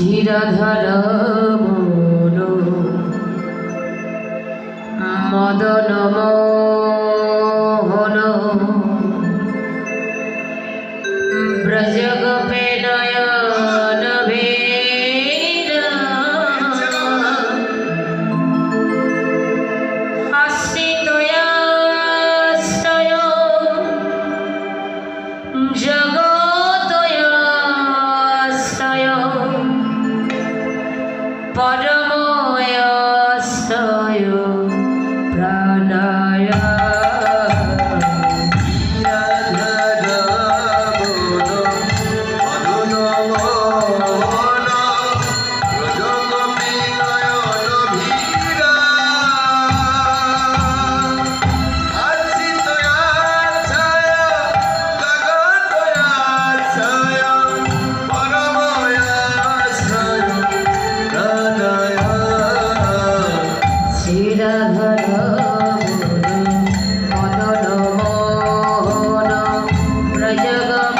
চিরধর মদন মা পরময় প্রাণায়া जगन मदन मोहन प्रजगम